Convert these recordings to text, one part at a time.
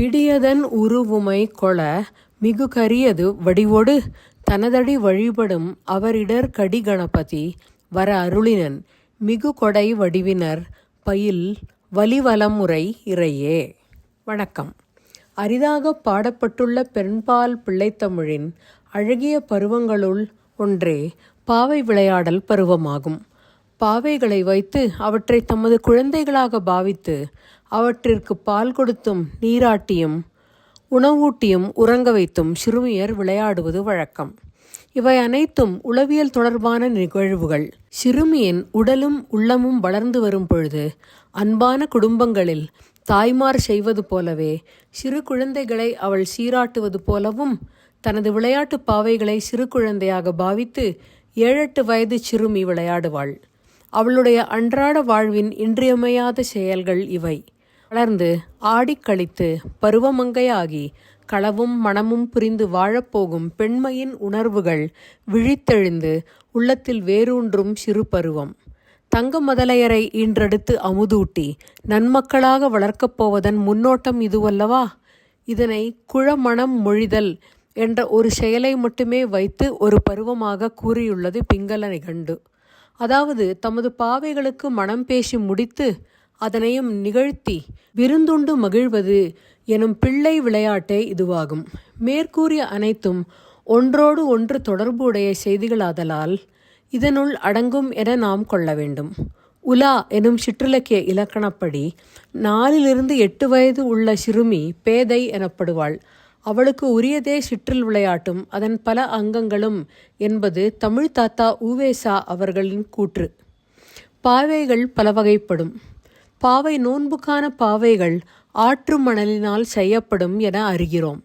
பிடியதன் உருவுமை கொள மிகு கரியது வடிவொடு தனதடி வழிபடும் அவரிடர் கடிகணபதி வர அருளினன் மிகு கொடை வடிவினர் பயில் வலிவலமுறை இறையே. வணக்கம். அரிதாக பாடப்பட்டுள்ள பெண்பால் பிள்ளைத்தமிழின் அழகிய பருவங்களுள் ஒன்றே பாவை விளையாடல் பருவமாகும். பாவைகளை வைத்து அவற்றை தமது குழந்தைகளாக பாவித்து அவற்றிற்கு பால் கொடுத்தும் நீராட்டியும் உணவூட்டியும் உறங்க வைத்தும் சிறுமியர் விளையாடுவது வழக்கம். இவை அனைத்தும் உளவியல் தொடர்பான நிகழ்வுகள். சிறுமியின் உடலும் உள்ளமும் வளர்ந்து வரும் பொழுது அன்பான குடும்பங்களில் தாய்மார் செய்வது போலவே சிறு குழந்தைகளை அவள் சீராட்டுவது போலவும் தனது விளையாட்டு பாவைகளை சிறு குழந்தையாக பாவித்து ஏழெட்டு வயது சிறுமி விளையாடுவாள். அவளுடைய அன்றாட வாழ்வின் இன்றியமையாத செயல்கள் இவை. வளர்ந்து ஆடிக் கழித்து பருவமங்கையாகி களவும் மனமும் புரிந்து வாழப்போகும் பெண்மையின் உணர்வுகள் விழித்தெழுந்து உள்ளத்தில் வேரூன்றும் சிறு பருவம். தங்க முதலையரை இன்றெடுத்து அமுதூட்டி நன்மக்களாக வளர்க்கப் போவதன் முன்னோட்டம் இதுவல்லவா? இதனை குழமணம் மொழிதல் என்ற ஒரு செயலை மட்டுமே வைத்து ஒரு பருவமாக கூறியுள்ளது பிங்கல நிகண்டு அதாவது தமது பாவைகளுக்கு மனம் பேசி முடித்து அதனையும் நிகழ்த்தி விருந்துண்டு மகிழ்வது எனும் பிள்ளை விளையாட்டே இதுவாகும். மேற்கூறிய அனைத்தும் ஒன்றோடு ஒன்று தொடர்புடைய செய்திகளாதலால் இதனுள் அடங்கும் என நாம் கொள்ள வேண்டும். உலா எனும் சிற்றிலக்கிய இலக்கணப்படி நாலிலிருந்து எட்டு வயது உள்ள சிறுமி பேதை எனப்படுவாள். அவளுக்கு உரியதே சிற்றில் விளையாட்டும் அதன் பல அங்கங்களும் என்பது தமிழ் தாத்தா ஊவேசா அவர்களின் கூற்று. பாவைகள் பல வகைப்படும் பாவை நோன்புக்கான பாவைகள் ஆற்று மணலினால் செய்யப்படும் என அறிகிறோம்.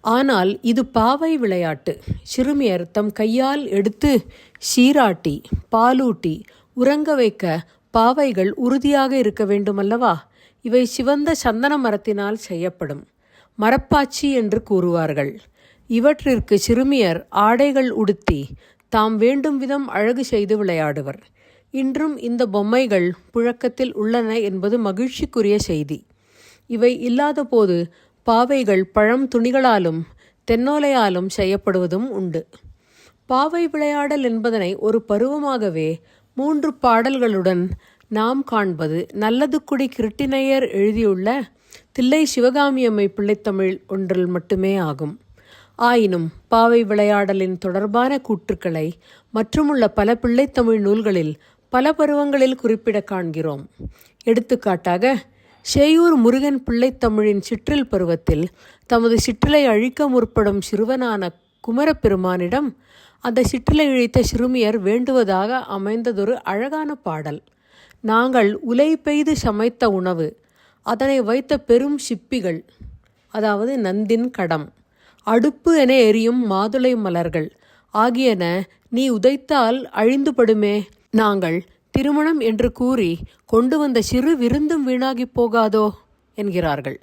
ஆனால் இது பாவை விளையாட்டு. சிறுமியர் தம் கையால் எடுத்து சீராட்டி பாலூட்டி உறங்க வைக்க பாவைகள் உறுதியாக இருக்க வேண்டுமல்லவா? இவை சிவந்த சந்தன மரத்தினால் செய்யப்படும். மரப்பாச்சி என்று கூறுவார்கள். இவற்றிற்கு சிறுமியர் ஆடைகள் உடுத்தி தாம் வேண்டும் விதம் அழகு செய்து விளையாடுவர். இன்றும் இந்த பொம்மைகள் புழக்கத்தில் உள்ளன என்பது மகிழ்ச்சிக்குரிய செய்தி. இவை இல்லாதபோது பாவைகள் பழம் துணிகளாலும் தென்னோலையாலும் செய்யப்படுவதும் உண்டு. பாவை விளையாடல் என்பதனை ஒரு பருவமாகவே மூன்று பாடல்களுடன் நாம் காண்பது நல்லதுக்குடி கிருட்டினையர் எழுதியுள்ள தில்லை சிவகாமியம்மை பிள்ளைத்தமிழ் ஒன்றில் மட்டுமே ஆகும். ஆயினும் பாவை விளையாடலின் தொடர்பான கூற்றுக்களை மற்றுமுள்ள பல பிள்ளைத்தமிழ் நூல்களில் பல பருவங்களில் குறிப்பிட காண்கிறோம். எடுத்துக்காட்டாக சேயூர் முருகன் பிள்ளைத்தமிழின் சிற்றில் பருவத்தில் தமது சிற்றிலை அழிக்க முற்படும் சிறுவனான குமரப்பெருமானிடம் அந்த சிற்றிலை இழித்த சிறுமியர் வேண்டுவதாக அமைந்ததொரு அழகான பாடல். நாங்கள் உலை பெய்து சமைத்த உணவு அதனை வைத்த பெரும் சிப்பிகள் அதாவது நந்தின் கடம் அடுப்பு என எரியும் மாதுளை மலர்கள் ஆகியன நீ உதைத்தால் அழிந்துபடுமே நாங்கள் திருமணம் என்று கூறி கொண்டு வந்த சிறு விருந்தும் வீணாகி போகாதோ? என்கிறார்கள்.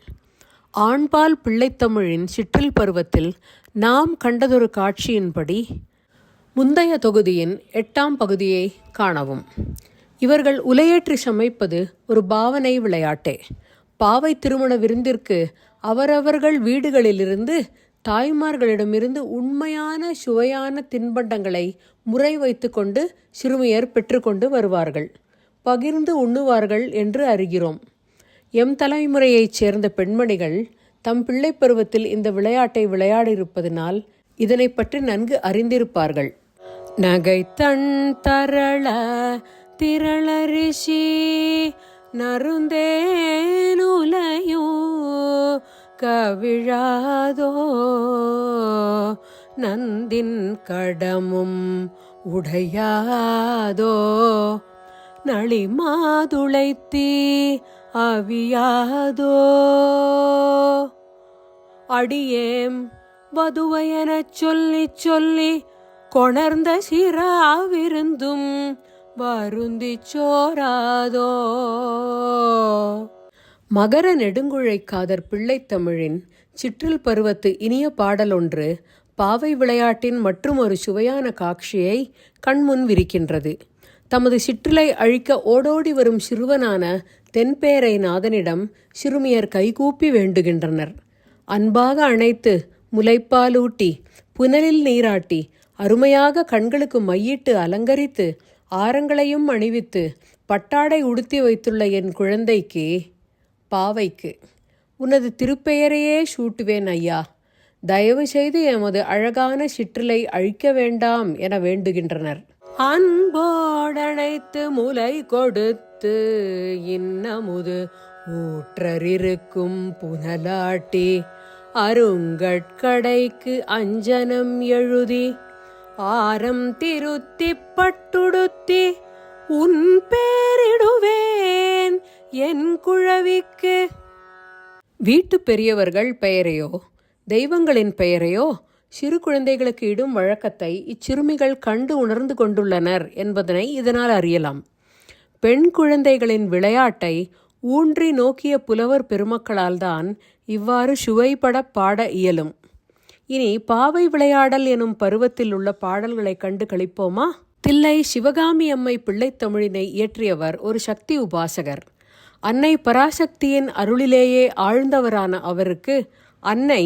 ஆண்பால் பிள்ளைத்தமிழின் சிற்றில் பருவத்தில் நாம் கண்டதொரு காட்சியின்படி முந்தைய தொகுதியின் எட்டாம் பகுதியை காணவும். இவர்கள் உலையேற்றி சமைப்பது ஒரு பாவனை விளையாட்டே. பாவை திருமண விருந்திற்கு அவரவர்கள் வீடுகளிலிருந்து தாய்மார்களிடமிருந்து உண்மையான சுவையான தின்பண்டங்களை முறை வைத்து கொண்டு சிறுமியர் பெற்றுக்கொண்டு வருவார்கள். பகிர்ந்து உண்ணுவார்கள் என்று அறிகிறோம். எம் தலைமுறையைச் சேர்ந்த பெண்மணிகள் தம் பிள்ளை பருவத்தில் இந்த விளையாட்டை விளையாடியிருப்பதனால் இதனை பற்றி நன்கு அறிந்திருப்பார்கள். நகை தன் தரள திரளரிஷி நூல கவிழாதோ? நந்தின் கடமும் உடையாதோ? நளிமாதுளைத்தி அவியாதோ? அடியேம் வதுவையெனச் சொல்லி சொல்லி கொணர்ந்த சிராவிருந்தும் வருந்திச் சோராதோ? மகர நெடுங்குழைக்காதர் பிள்ளைத்தமிழின் சிற்றில் பருவத்து இனிய பாடலொன்று பாவை விளையாட்டின் மற்றும் ஒரு சுவையான காட்சியை கண்முன் விரிக்கின்றது. தமது சிற்றிலை அழிக்க ஓடோடி வரும் சிறுவனான தென்பேரை நாதனிடம் சிறுமியர் கைகூப்பி வேண்டுகின்றனர். அன்பாக அணைத்து முலைப்பாலூட்டி புனலில் நீராட்டி அருமையாக கண்களுக்கு மையிட்டு அலங்கரித்து ஆரங்களையும் அணிவித்து பட்டாடை உடுத்தி வைத்துள்ள என் குழந்தைக்கு பாவைக்கு. உனது திருப்பெயரையே சூட்டுவேன் ஐயா. தயவு செய்து எமது அழகான சிற்றிலை அழிக்க வேண்டாம் என வேண்டுகின்றனர். அன்போடனைத்து முலை கொடுத்து இன்னமுது ஊற்றறிருக்கும் புனலாட்டி அருங்கட்கடைக்கு அஞ்சனம் எழுதி ஆரம் திருத்தி பட்டுடுத்தி உன் பே குழவிக்கு. வீட்டு பெரியவர்கள் பெயரையோ தெய்வங்களின் பெயரையோ சிறு குழந்தைகளுக்கு இடும் வழக்கத்தை இச்சிறுமிகள் கண்டு உணர்ந்து கொண்டுள்ளனர் என்பதனை இதனால் அறியலாம். பெண் குழந்தைகளின் விளையாட்டை ஊன்றி நோக்கிய புலவர் பெருமக்களால் தான் இவ்வாறு சுவைபட பாட இயலும். இனி பாவை விளையாடல் எனும் பருவத்தில் உள்ள பாடல்களை கண்டு கழிப்போமா தில்லை சிவகாமி அம்மை பிள்ளைத்தமிழினை இயற்றியவர் ஒரு சக்தி உபாசகர். அன்னை பராசக்தியின் அருளிலேயே ஆழ்ந்தவரான அவருக்கு அன்னை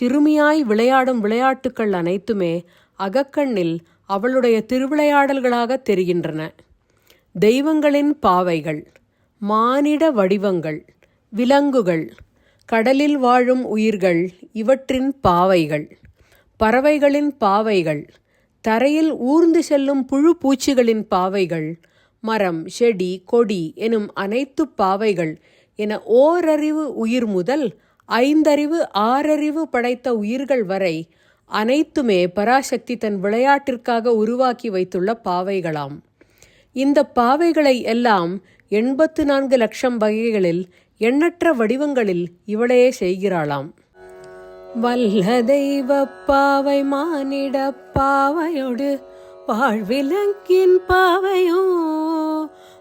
சிறுமியாய் விளையாடும் விளையாட்டுக்கள் அனைத்துமே அகக்கண்ணில் அவளுடைய திருவிளையாடல்களாக தெரிகின்றன. தெய்வங்களின் பாவைகள் மானிட வடிவங்கள் விலங்குகள் கடலில் வாழும் உயிர்கள் இவற்றின் பாவைகள் பறவைகளின் பாவைகள் தரையில் ஊர்ந்து செல்லும் புழு பூச்சிகளின் பாவைகள் மரம் செடி கொடி எனும் அனைத்து பாவைகள் என ஓரறிவு உயிர் முதல் ஐந்தறிவு ஆறறிவு படைத்த உயிர்கள் வரை அனைத்துமே பராசக்தி தன் விளையாட்டிற்காக உருவாக்கி வைத்துள்ள பாவைகளாம். இந்த பாவைகளை எல்லாம் எண்பத்து நான்கு லட்சம் வகைகளில் எண்ணற்ற வடிவங்களில் இவளே செய்கிறாளாம். வல்ல தெய்வ பாவை மானிட பாவையொடு வாழ்விலங்கின் பாவையோ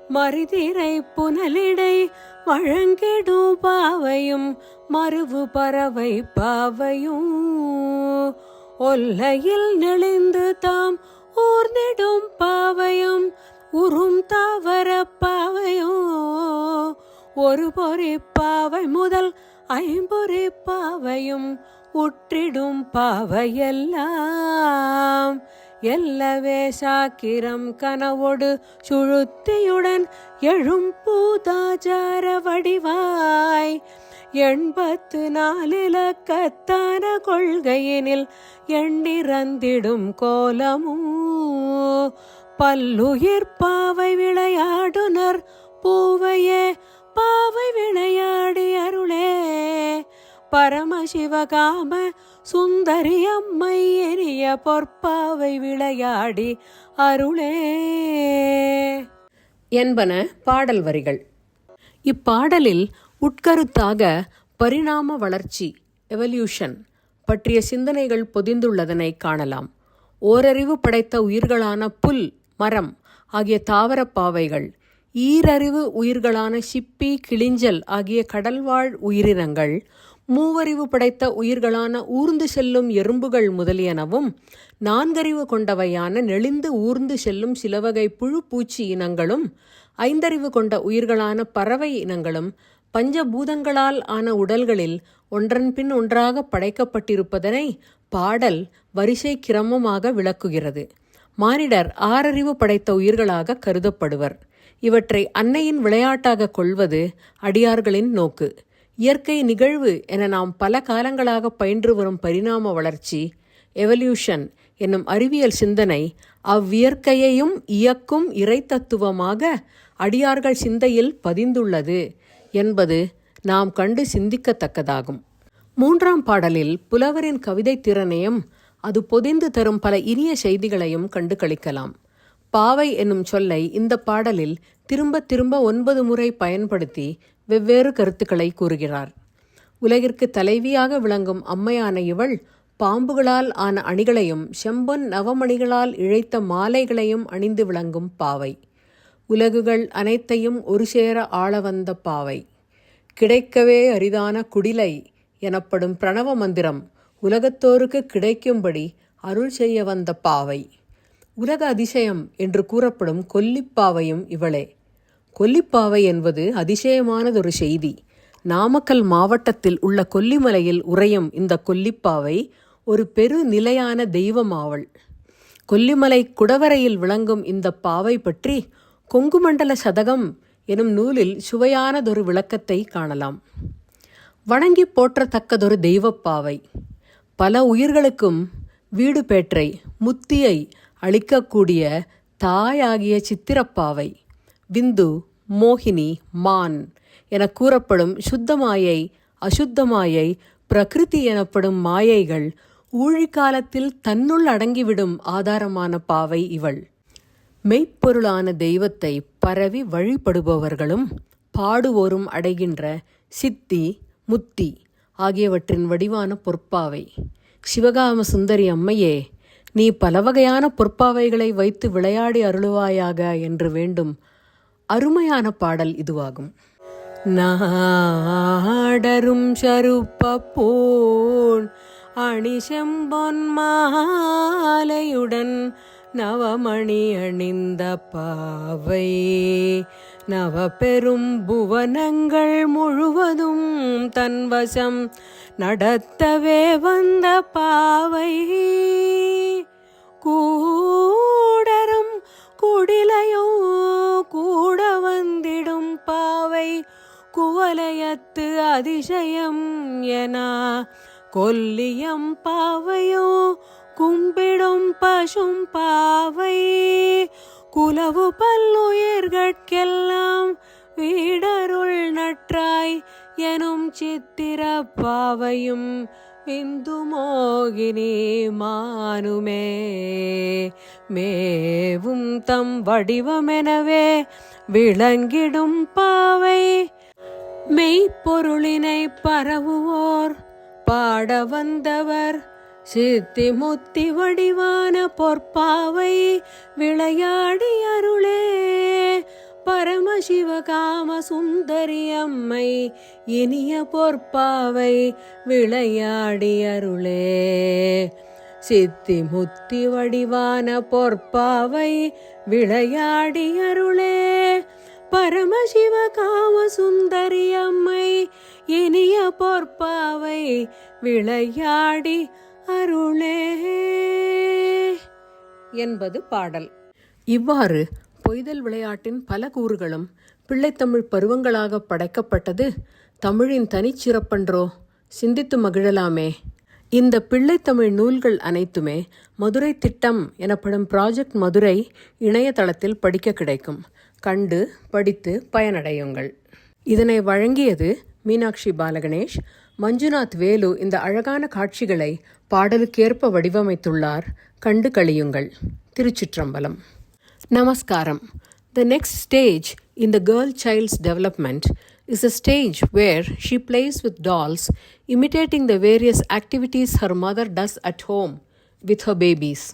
மறுதிரை புனலிடை வழங்கிடும் பாவையும் மறுவு பறவை பாவையும். ஒல்லையில் நெளிந்து தாம் ஊர்ந்திடும் பாவையும் உறும் தாவர பாவையோ. ஒரு பொறி பாவை முதல் ஐம்பொறி பாவையும் உற்றிடும் பாவையெல்லாம். எல்லவே சாக்கிரம் கனவோடு சுழுத்தியுடன் எழும் பூதாச்சார வடிவாய். எண்பத்து நாலிலக்கத்தான கொள்கையினில் எண்ணிறந்திடும் கோலமும் பல்லுயிர் பாவை விளையாடுனர் பூவையே பாவை விளையாடி அருளே. பரமசிவகாம சுந்தரி அம்மை எரிய பொற்பாவை விளையாடி அருளே. என்பன பாடல் வரிகள். இப்பாடலில் உட்கருத்தாக பரிணாம வளர்ச்சி எவல்யூஷன் பற்றிய சிந்தனைகள் பொதிந்துள்ளதனை காணலாம். ஓரறிவு படைத்த உயிர்களான புல் மரம் ஆகிய தாவரப் பாவைகள் ஈரறிவு உயிர்களான சிப்பி கிளிஞ்சல் ஆகிய கடல்வாழ் உயிரினங்கள் மூவறிவு படைத்த உயிர்களான ஊர்ந்து செல்லும் எறும்புகள் முதலியனவும் நான்கறிவு கொண்டவையான நெளிந்து ஊர்ந்து செல்லும் சிலவகை புழு பூச்சி இனங்களும் ஐந்தறிவு கொண்ட உயிர்களான பறவை இனங்களும் பஞ்சபூதங்களால் ஆன உடல்களில் ஒன்றன் பின் ஒன்றாக படைக்கப்பட்டிருப்பதனை பாடல் வரிசை கிரமமாக விளக்குகிறது. மானிடர் ஆறறிவு படைத்த உயிர்களாக கருதப்படுவர். இவற்றை அன்னையின் விளையாட்டாக கொள்வது அடியார்களின் நோக்கு. இயற்கை நிகழ்வு என நாம் பல காலங்களாக பயின்று வரும் பரிணாம வளர்ச்சி எவல்யூஷன் என்னும் அறிவியல் சிந்தனை அவ்வியற்கையையும் இயக்கும் இறைத்தத்துவமாக அடியார்கள் சிந்தையில் பதிந்துள்ளது என்பது நாம் கண்டு சிந்திக்கத்தக்கதாகும். மூன்றாம் பாடலில் புலவரின் கவிதை திறனையும் அது பொதிந்து தரும் பல இனிய செய்திகளையும் கண்டு கழிக்கலாம் பாவை என்னும் சொல்லை இந்த பாடலில் திரும்ப திரும்ப ஒன்பது முறை பயன்படுத்தி வெவ்வேறு கருத்துக்களை கூறுகிறார். உலகிற்கு தலைவியாக விளங்கும் அம்மையான இவள் பாம்புகளால் ஆன அணிகளையும் செம்பொன் நவமணிகளால் இழைத்த மாலைகளையும் அணிந்து விளங்கும் பாவை. உலகுகள் அனைத்தையும் ஒரு சேர ஆள வந்த பாவை. கிடைக்கவே அரிதான குடிலை எனப்படும் பிரணவ மந்திரம் உலகத்தோருக்கு கிடைக்கும்படி அருள் செய்ய வந்த பாவை. உலக அதிசயம் என்று கூறப்படும் கொல்லிப்பாவையும் இவளே. கொல்லிப்பாவை என்பது அதிசயமானதொரு செய்தி. நாமக்கல் மாவட்டத்தில் உள்ள கொல்லிமலையில் உறையும் இந்த கொல்லிப்பாவை ஒரு பெரு நிலையான தெய்வமாவள். கொல்லிமலை குடவரையில் விளங்கும் இந்த பாவை பற்றி கொங்குமண்டல சதகம் எனும் நூலில் சுவையானதொரு விளக்கத்தை காணலாம். வணங்கி போற்றத்தக்கதொரு தெய்வப்பாவை. பல உயிர்களுக்கும் வீடு பேற்றை முத்தியை அளிக்கக்கூடிய தாயாகிய சித்திரப்பாவை. விந்து மோகினி மான் என கூறப்படும் சுத்தமாயை அசுத்தமாயை பிரகிருதி எனப்படும் மாயைகள் ஊழிக்காலத்தில் தன்னுள் அடங்கிவிடும் ஆதாரமான பாவை இவள். மெய்ப்பொருளான தெய்வத்தை பரவி வழிபடுபவர்களும் பாடுவோரும் அடைகின்ற சித்தி முத்தி ஆகியவற்றின் வடிவான பொற்பாவை. சிவகாம சுந்தரி அம்மையே நீ பல வகையான பொற்பாவைகளை வைத்து விளையாடி அருளுவாயாக என்று வேண்டும். அருமையான பாடல் இதுவாகும். நாடரும் போன் அணிசெம்பொன் மாலையுடன் நவமணி அணிந்த பாவை. நவ பெரும் புவனங்கள் முழுவதும் தன்வசம் நடத்தவே வந்த பாவை. கூடரும் குடிலையோ கூட வந்திடும் பாவை. குவலயத்து அதிசயம் என கொல்லியம் பாவையோ கும்பிடும் பசும் பாவை. குலவு பல்லுயிர்கட்கெல்லாம் வீடருள் நற்றாய் எனும் சித்திர பாவையும் விந்து மோகினி மானுமே. மேவும் தம் வடிவமெனவே விளங்கிடும் பாவை. மெய்ப்பொருளினை பரவுவோர் பாட வந்தவர். சித்தி முத்தி வடிவான பொற்பாவை விளையாடி அருளே. பரமசிவ காம சுந்தரி அம்மை இனிய பொற்பாவை விளையாடி அருளே. சித்தி முத்தி வடிவான பொற்பாவை விளையாடி அருளே. பரமசிவ காம சுந்தரி அம்மை இனிய பொற்பாவை விளையாடி அருளே. என்பது பாடல். இவ்வாறு பொய்தல் விளையாட்டின் பல கூறுகளும் பிள்ளைத்தமிழ் பருவங்களாக படைக்கப்பட்டது தமிழின் தனிச்சிறப்பன்றோ சிந்தித்து மகிழலாமே. இந்த பிள்ளைத்தமிழ் நூல்கள் அனைத்துமே மதுரை திட்டம் எனப்படும் ப்ராஜெக்ட் மதுரை இணையதளத்தில் படிக்க கிடைக்கும். கண்டு படித்து பயனடையுங்கள். இதனை வழங்கியது மீனாட்சி பாலகணேஷ். மஞ்சுநாத் வேலு இந்த அழகான காட்சிகளை பாடலுக்கேற்ப வடிவமைத்துள்ளார். கண்டு கழியுங்கள். திருச்சிற்றம்பலம். Namaskaram. The next stage in the girl child's development is a stage where she plays with dolls, imitating the various activities her mother does at home with her babies.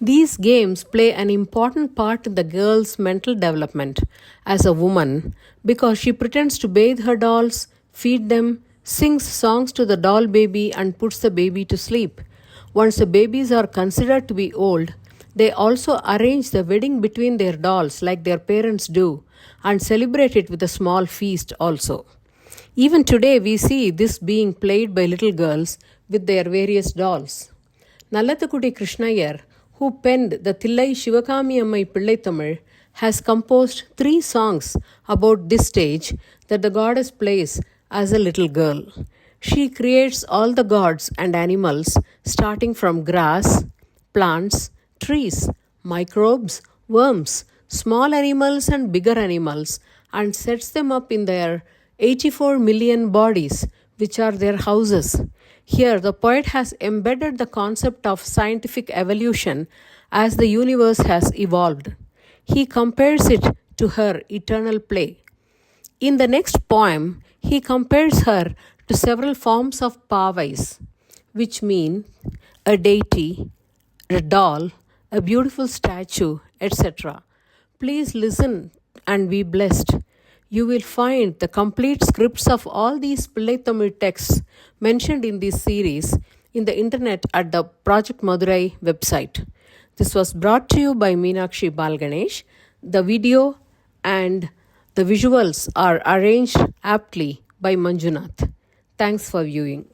These games play an important part in the girl's mental development as a woman because she pretends to bathe her dolls, feed them, sings songs to the doll baby, and puts the baby to sleep. Once the babies are considered to be old, they also arrange the wedding between their dolls like their parents do and celebrate it with a small feast also. Even today, we see this being played by little girls with their various dolls. Nallathukudi Krishnayar, who penned the Thillai Shivakami Ammai Pillai Tamil, has composed three songs about this stage that the goddess plays as a little girl. She creates all the gods and animals, starting from grass, plants, trees, microbes, worms, small animals and bigger animals, and sets them up in their 84 million bodies, which are their houses. Here, the poet has embedded the concept of scientific evolution as the universe has evolved. He compares it to her eternal play. In the next poem, he compares her to several forms of pavais, which mean a deity, a doll, a beautiful statue, etc. Please listen and be blessed. You will find the complete scripts of all these Pillai Tamil texts mentioned in this series in the internet at the Project Madurai website. This was brought to you by Meenakshi Balganesh. The video and The visuals are arranged aptly by Manjunath. Thanks for viewing.